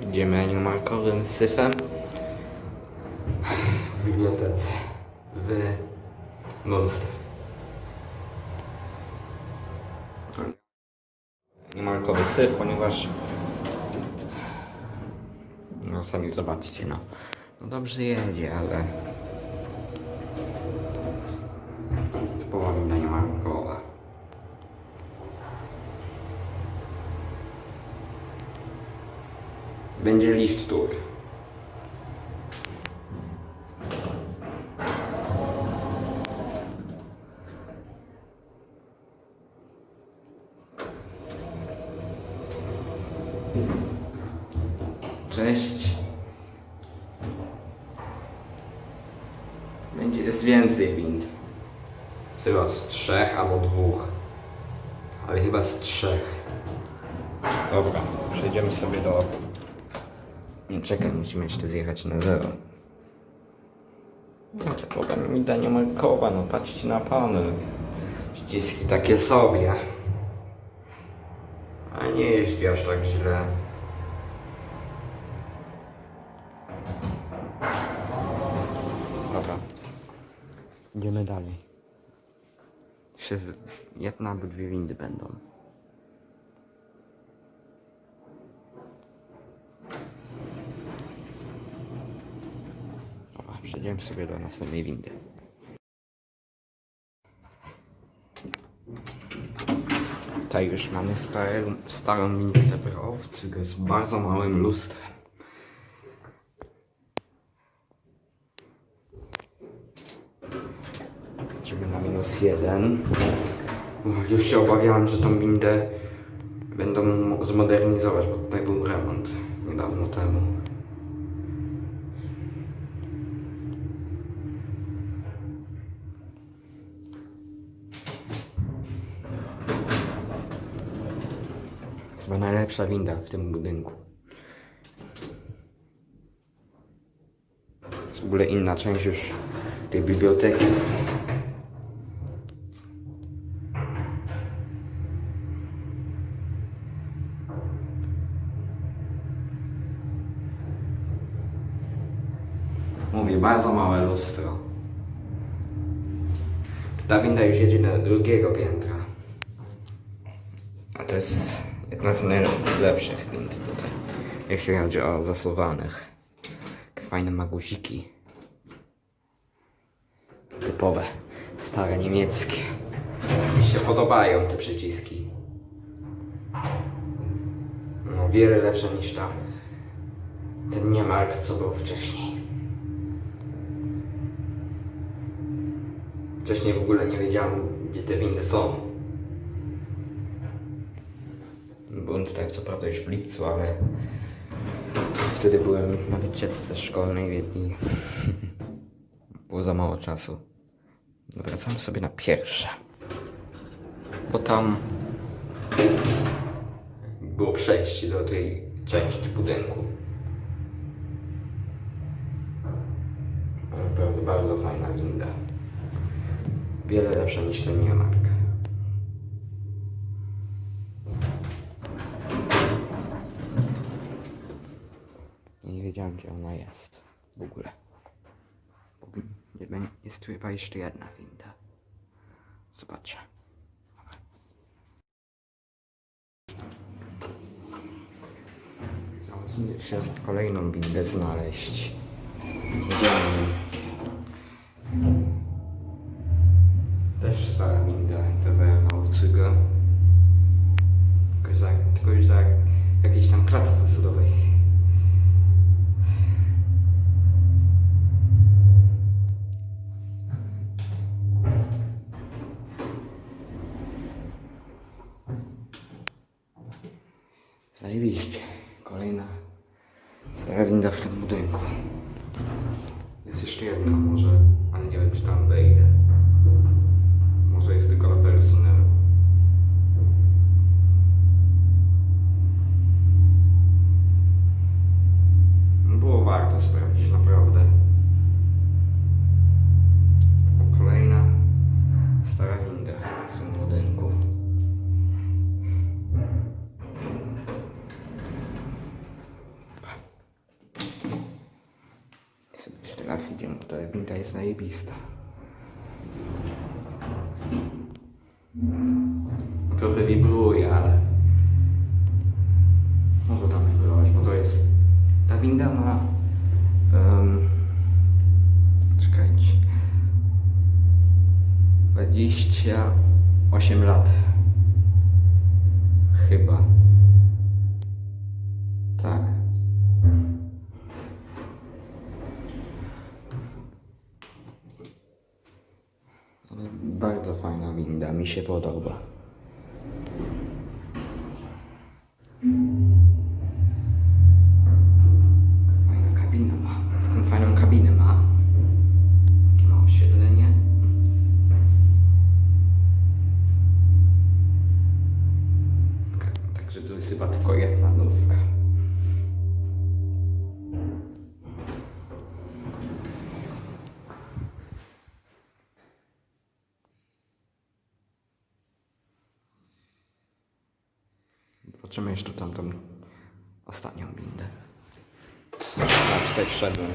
Idziemy animalkowym syfem w bibliotece w Monster. Animalkowy syf, ponieważ no sami zobaczcie no. No dobrze jedzie, ale Będzie lift tour. Cześć. Będzie jest więcej wind. Chyba z trzech albo dwóch. Ale chyba z trzech. Dobra, przejdziemy sobie do nie, czekaj, musimy jeszcze zjechać na zero. No to potem mi da niemalkowa, no patrzcie na panel. Ściski takie sobie. A nie jeździ aż tak źle. Dobra. Idziemy dalej. Jeszcze jedna albo dwie windy będą. Przejdziemy sobie do następnej windy. Tutaj już mamy starą, starą windę tebrowcy z bardzo małym lustrem. Idziemy na minus jeden. Już się obawiałem, że tą windę będą mo- zmodernizować, bo tutaj był remont niedawno temu. To chyba najlepsza winda w tym budynku. Jest w ogóle inna część już tej biblioteki. Mówię, bardzo małe lustro. Ta winda już jedzie do drugiego piętra. A to jest jedna z najlepszych wind tutaj, jeśli chodzi o zasuwanych. Fajne maguziki. Typowe, stare niemieckie. Mi się podobają te przyciski. No, wiele lepsze niż ta. Ten niemark, co był wcześniej. Wcześniej w ogóle nie wiedziałem, gdzie te windy są. Tutaj co prawda już w lipcu, ale wtedy byłem na wycieczce szkolnej i było za mało czasu. Wracamy sobie na pierwsze. Bo tam było przejście do tej części budynku. Naprawdę bardzo fajna winda. Wiele lepsza niż ten niemark. Ja nie wiedziałem, gdzie ona jest w ogóle. Jest tu chyba jeszcze jedna winda. Zobaczę. Zaraz się kolejną windę znaleźć. Idziemy. Też stara winda TW na Owcyga. Tylko, już za, tylko już za jakiejś tam klatce zdowej. Stara winda w tym budynku. Jest jeszcze jedna może, ale nie wiem czy tam wejdę. Sobie jeszcze raz idziemy, bo ta winda jest zajebista. Trochę wibruje, ale może tam wybrywać, bo to jest. Ta winda ma. Um, czekajcie. 28 lat. Chyba. Tak. Bardzo fajna winda, mi się podoba. Fajna kabina ma. Taką fajną kabinę ma. Takie ma oświetlenie. Także to jest chyba tylko jedna nówka. Zobaczymy jeszcze tamtą ostatnią windę. A tutaj wszedłem.